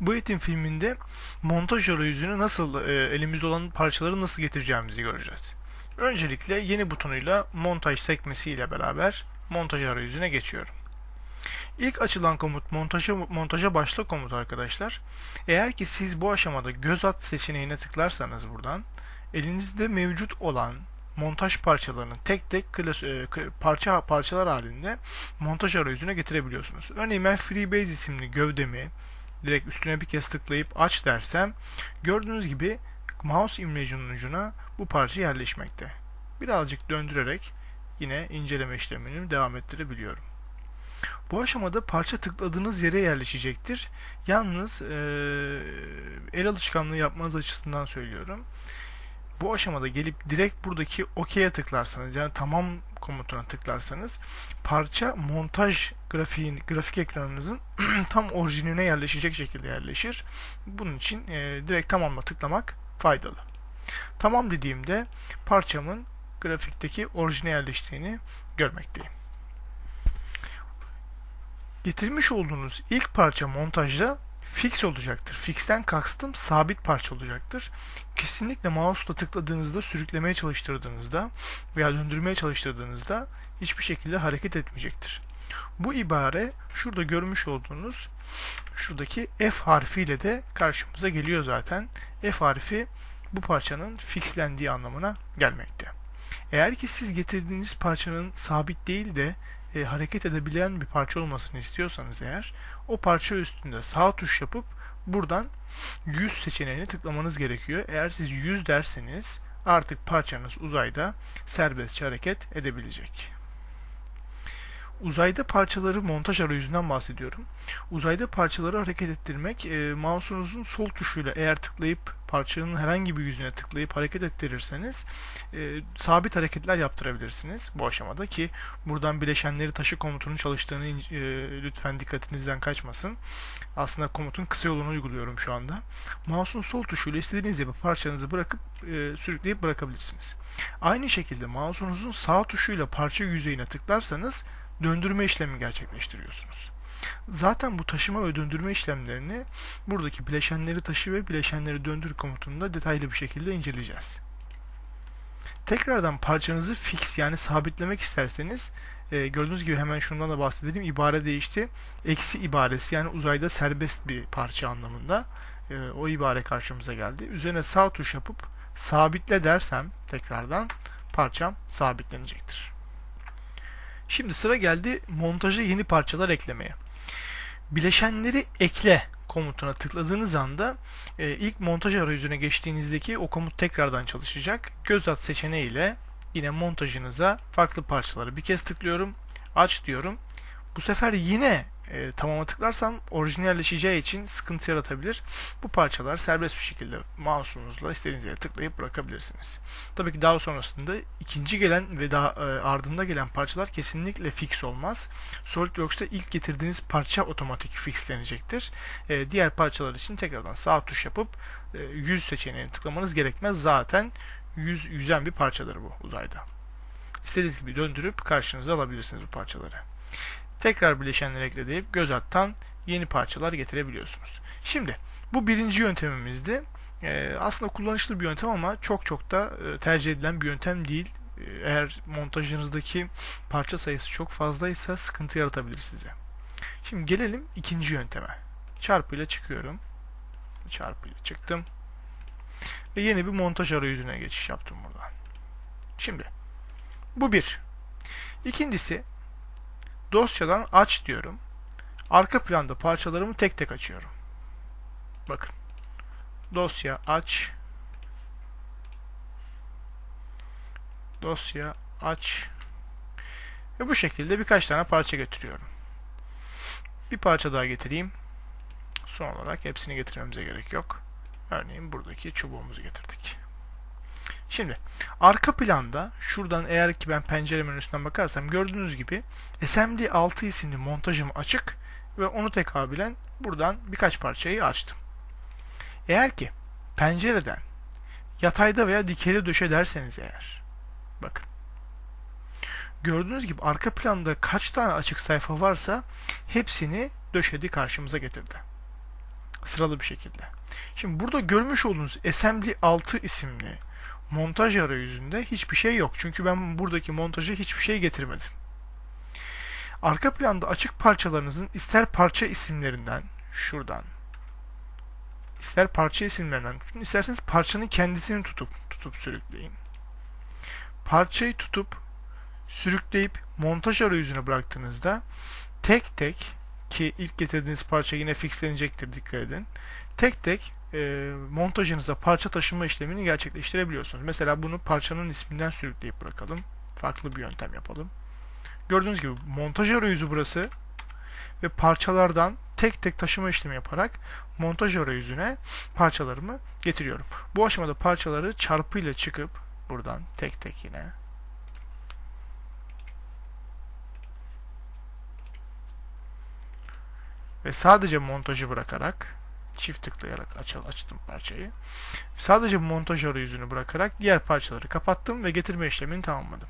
Bu eğitim filminde montaj arayüzünü nasıl, e, elimizde olan parçaları nasıl getireceğimizi göreceğiz. Öncelikle yeni butonuyla montaj sekmesi ile beraber montaj arayüzüne geçiyorum. İlk açılan komut montaja, montaja başla komutu arkadaşlar. Eğer ki siz bu aşamada göz at seçeneğine tıklarsanız buradan elinizde mevcut olan montaj parçalarını tek tek klas, e, parça parçalar halinde montaj arayüzüne getirebiliyorsunuz. Örneğin ben Freebase isimli gövdemi direkt üstüne bir kez tıklayıp aç dersem gördüğünüz gibi mouse imlecinin ucuna bu parça yerleşmekte. Birazcık döndürerek yine inceleme işlemini devam ettirebiliyorum. Bu aşamada parça tıkladığınız yere yerleşecektir. Yalnız e, el alışkanlığı yapmanız açısından söylüyorum. Bu aşamada gelip direkt buradaki OK'ye tıklarsanız yani tamam komutuna tıklarsanız parça montaj grafiğin grafik ekranınızın tam orijinaline yerleşecek şekilde yerleşir. Bunun için e, direkt tamamla tıklamak faydalı. Tamam dediğimde parçamın grafikteki orijine yerleştiğini görmekteyim. Getirmiş olduğunuz ilk parça montajda fix olacaktır. Fix'ten kastım sabit parça olacaktır. Kesinlikle mouse'la tıkladığınızda, sürüklemeye çalıştırdığınızda veya döndürmeye çalıştırdığınızda hiçbir şekilde hareket etmeyecektir. Bu ibare şurada görmüş olduğunuz şuradaki F harfiyle de karşımıza geliyor zaten. F harfi bu parçanın fixlendiği anlamına gelmekte. Eğer ki siz getirdiğiniz parçanın sabit değil de e, hareket edebilen bir parça olmasını istiyorsanız eğer o parça üstünde sağ tuş yapıp buradan 100 seçeneğini tıklamanız gerekiyor. Eğer siz 100 derseniz artık parçanız uzayda serbestçe hareket edebilecek. Uzayda parçaları montaj arayüzünden bahsediyorum. Uzayda parçaları hareket ettirmek e, mouse'unuzun sol tuşuyla eğer tıklayıp parçanın herhangi bir yüzüne tıklayıp hareket ettirirseniz e, sabit hareketler yaptırabilirsiniz bu aşamada ki buradan bileşenleri taşı komutunun çalıştığını e, lütfen dikkatinizden kaçmasın. Aslında komutun kısa yolunu uyguluyorum şu anda. Mouse'un sol tuşuyla istediğiniz gibi parçanızı bırakıp e, sürükleyip bırakabilirsiniz. Aynı şekilde mouse'unuzun sağ tuşuyla parça yüzeyine tıklarsanız döndürme işlemi gerçekleştiriyorsunuz. Zaten bu taşıma ve döndürme işlemlerini buradaki bileşenleri taşı ve bileşenleri döndür komutunda detaylı bir şekilde inceleyeceğiz. Tekrardan parçanızı fix yani sabitlemek isterseniz e, gördüğünüz gibi hemen şundan da bahsedelim. İbare değişti. Eksi ibaresi yani uzayda serbest bir parça anlamında e, o ibare karşımıza geldi. Üzerine sağ tuş yapıp sabitle dersem tekrardan parçam sabitlenecektir. Şimdi sıra geldi montaja yeni parçalar eklemeye. Bileşenleri ekle komutuna tıkladığınız anda e, ilk montaj arayüzüne geçtiğinizdeki o komut tekrardan çalışacak. Göz at seçeneği ile yine montajınıza farklı parçaları bir kez tıklıyorum. Aç diyorum. Bu sefer yine e, tamama tıklarsam orijinalleşeceği için sıkıntı yaratabilir. Bu parçalar serbest bir şekilde mouse'unuzla istediğiniz yere tıklayıp bırakabilirsiniz. Tabii ki daha sonrasında ikinci gelen ve daha e, ardında gelen parçalar kesinlikle fix olmaz. SolidWorks'ta ilk getirdiğiniz parça otomatik fixlenecektir. E, diğer parçalar için tekrardan sağ tuş yapıp e, 100 seçeneğini tıklamanız gerekmez. Zaten 100 yüzen bir parçadır bu uzayda. İstediğiniz gibi döndürüp karşınıza alabilirsiniz bu parçaları. Tekrar bileşenleri ekle deyip göz attan yeni parçalar getirebiliyorsunuz. Şimdi bu birinci yöntemimizdi. Ee, aslında kullanışlı bir yöntem ama çok çok da e, tercih edilen bir yöntem değil. Ee, eğer montajınızdaki parça sayısı çok fazlaysa sıkıntı yaratabilir size. Şimdi gelelim ikinci yönteme. Çarpıyla çıkıyorum. Çarpıyla çıktım. Ve yeni bir montaj arayüzüne geçiş yaptım buradan. Şimdi bu bir. İkincisi dosyadan aç diyorum. Arka planda parçalarımı tek tek açıyorum. Bakın. Dosya aç. Dosya aç. Ve bu şekilde birkaç tane parça getiriyorum. Bir parça daha getireyim. Son olarak hepsini getirmemize gerek yok. Örneğin buradaki çubuğumuzu getirdik. Şimdi arka planda şuradan eğer ki ben pencere menüsünden bakarsam gördüğünüz gibi SMD 6 isimli montajım açık ve onu tekabilen buradan birkaç parçayı açtım. Eğer ki pencereden yatayda veya dikeyde döşe derseniz eğer bakın gördüğünüz gibi arka planda kaç tane açık sayfa varsa hepsini döşedi karşımıza getirdi. Sıralı bir şekilde. Şimdi burada görmüş olduğunuz Assembly 6 isimli montaj arayüzünde hiçbir şey yok. Çünkü ben buradaki montaja hiçbir şey getirmedim. Arka planda açık parçalarınızın ister parça isimlerinden şuradan ister parça isimlerinden tutun, isterseniz parçanın kendisini tutup tutup sürükleyin. Parçayı tutup sürükleyip montaj arayüzüne bıraktığınızda tek tek ki ilk getirdiğiniz parça yine fixlenecektir dikkat edin. Tek tek e, montajınıza parça taşıma işlemini gerçekleştirebiliyorsunuz. Mesela bunu parçanın isminden sürükleyip bırakalım. Farklı bir yöntem yapalım. Gördüğünüz gibi montaj arayüzü burası ve parçalardan tek tek taşıma işlemi yaparak montaj arayüzüne parçalarımı getiriyorum. Bu aşamada parçaları çarpıyla çıkıp buradan tek tek yine ve sadece montajı bırakarak çift tıklayarak açıl, açtım parçayı. Sadece montaj arayüzünü bırakarak diğer parçaları kapattım ve getirme işlemini tamamladım.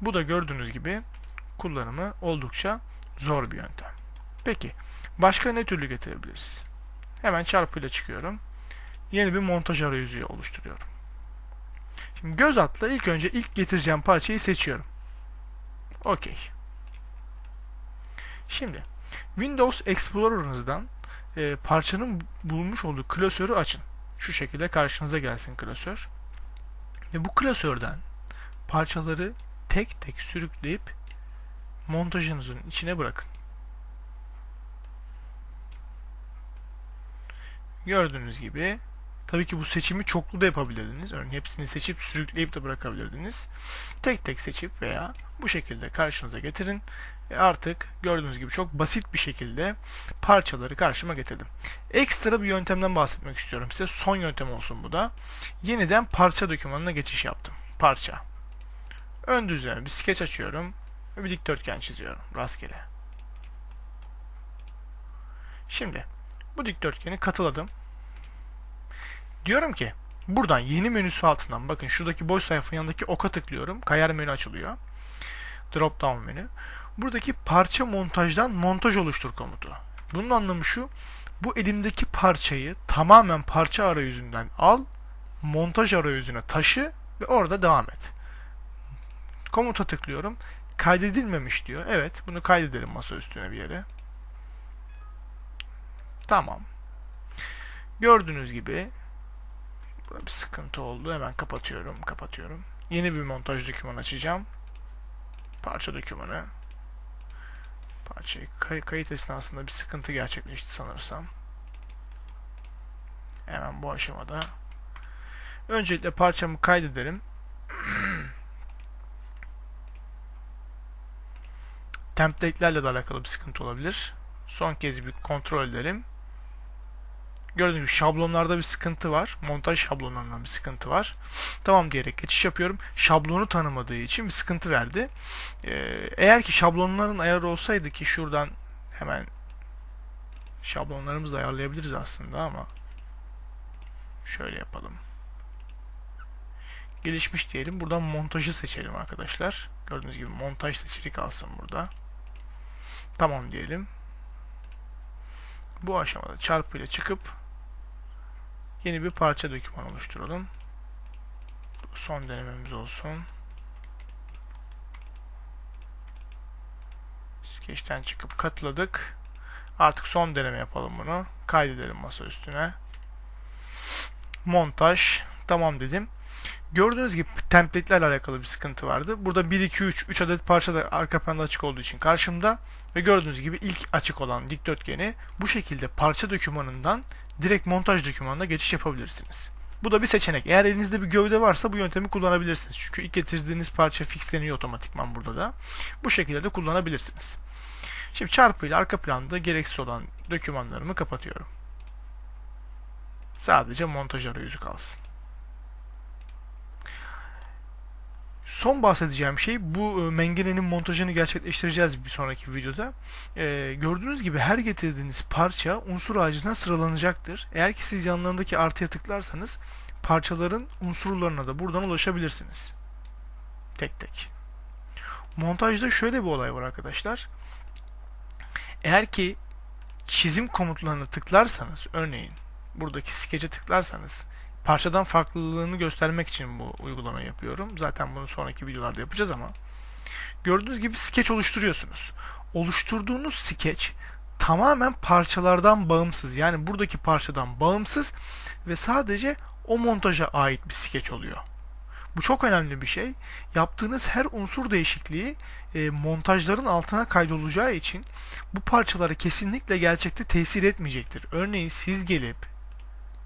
Bu da gördüğünüz gibi kullanımı oldukça zor bir yöntem. Peki başka ne türlü getirebiliriz? Hemen çarpıyla çıkıyorum. Yeni bir montaj arayüzü oluşturuyorum. Şimdi göz atla ilk önce ilk getireceğim parçayı seçiyorum. Okey. Şimdi Windows Explorer'ınızdan e, parçanın bulunmuş olduğu klasörü açın. Şu şekilde karşınıza gelsin klasör. Ve bu klasörden parçaları tek tek sürükleyip montajınızın içine bırakın. Gördüğünüz gibi tabii ki bu seçimi çoklu da yapabilirdiniz. Örneğin hepsini seçip sürükleyip de bırakabilirdiniz. Tek tek seçip veya bu şekilde karşınıza getirin. E artık gördüğünüz gibi çok basit bir şekilde parçaları karşıma getirdim. Ekstra bir yöntemden bahsetmek istiyorum size. Son yöntem olsun bu da. Yeniden parça dokümanına geçiş yaptım. Parça. Ön düzleme bir skeç açıyorum ve bir dikdörtgen çiziyorum rastgele. Şimdi bu dikdörtgeni katıladım. Diyorum ki buradan yeni menüsü altından bakın şuradaki boş sayfanın yanındaki oka tıklıyorum. Kayar menü açılıyor. Drop down menü. Buradaki parça montajdan montaj oluştur komutu. Bunun anlamı şu. Bu elimdeki parçayı tamamen parça arayüzünden al, montaj arayüzüne taşı ve orada devam et. Komuta tıklıyorum. Kaydedilmemiş diyor. Evet, bunu kaydedelim masa üstüne bir yere. Tamam. Gördüğünüz gibi bir sıkıntı oldu. Hemen kapatıyorum, kapatıyorum. Yeni bir montaj dokümanı açacağım. Parça dokümanı. Parçayı kay kayıt esnasında bir sıkıntı gerçekleşti sanırsam. Hemen bu aşamada. Öncelikle parçamı kaydedelim. Template'lerle de alakalı bir sıkıntı olabilir. Son kez bir kontrol edelim. Gördüğünüz gibi şablonlarda bir sıkıntı var. Montaj şablonlarından bir sıkıntı var. Tamam diyerek geçiş yapıyorum. Şablonu tanımadığı için bir sıkıntı verdi. Ee, eğer ki şablonların ayarı olsaydı ki şuradan hemen şablonlarımızı ayarlayabiliriz aslında ama şöyle yapalım. Gelişmiş diyelim. Buradan montajı seçelim arkadaşlar. Gördüğünüz gibi montaj seçili kalsın burada. Tamam diyelim. Bu aşamada çarpıyla çıkıp yeni bir parça doküman oluşturalım. Son denememiz olsun. Skeçten çıkıp katladık. Artık son deneme yapalım bunu. Kaydedelim masa üstüne. Montaj. Tamam dedim. Gördüğünüz gibi template'lerle alakalı bir sıkıntı vardı. Burada 1, 2, 3, 3 adet parça da arka planda açık olduğu için karşımda. Ve gördüğünüz gibi ilk açık olan dikdörtgeni bu şekilde parça dokümanından direkt montaj dokümanına geçiş yapabilirsiniz. Bu da bir seçenek. Eğer elinizde bir gövde varsa bu yöntemi kullanabilirsiniz. Çünkü ilk getirdiğiniz parça fixleniyor otomatikman burada da. Bu şekilde de kullanabilirsiniz. Şimdi çarpıyla arka planda gereksiz olan dokümanlarımı kapatıyorum. Sadece montaj arayüzü kalsın. Son bahsedeceğim şey bu e, mengenenin montajını gerçekleştireceğiz bir sonraki videoda. Ee, gördüğünüz gibi her getirdiğiniz parça unsur ağacına sıralanacaktır. Eğer ki siz yanlarındaki artıya tıklarsanız parçaların unsurlarına da buradan ulaşabilirsiniz. Tek tek. Montajda şöyle bir olay var arkadaşlar. Eğer ki çizim komutlarını tıklarsanız örneğin buradaki skece tıklarsanız parçadan farklılığını göstermek için bu uygulamayı yapıyorum. Zaten bunu sonraki videolarda yapacağız ama gördüğünüz gibi skeç oluşturuyorsunuz. Oluşturduğunuz skeç tamamen parçalardan bağımsız. Yani buradaki parçadan bağımsız ve sadece o montaja ait bir skeç oluyor. Bu çok önemli bir şey. Yaptığınız her unsur değişikliği e, montajların altına kaydolacağı için bu parçalara kesinlikle gerçekte tesir etmeyecektir. Örneğin siz gelip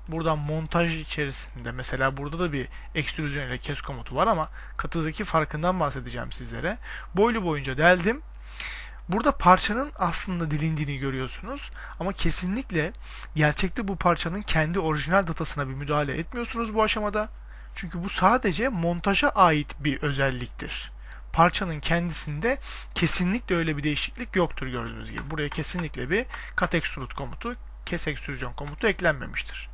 buradan montaj içerisinde mesela burada da bir ekstrüzyon ile kes komutu var ama katıdaki farkından bahsedeceğim sizlere. Boylu boyunca deldim. Burada parçanın aslında dilindiğini görüyorsunuz ama kesinlikle gerçekte bu parçanın kendi orijinal datasına bir müdahale etmiyorsunuz bu aşamada. Çünkü bu sadece montaja ait bir özelliktir. Parçanın kendisinde kesinlikle öyle bir değişiklik yoktur gördüğünüz gibi. Buraya kesinlikle bir cut extrude komutu, kes ekstrüzyon komutu eklenmemiştir.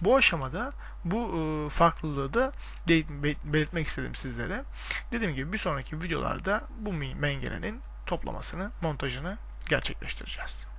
Bu aşamada bu e, farklılığı da belirtmek istedim sizlere. Dediğim gibi bir sonraki videolarda bu mengerenin toplamasını, montajını gerçekleştireceğiz.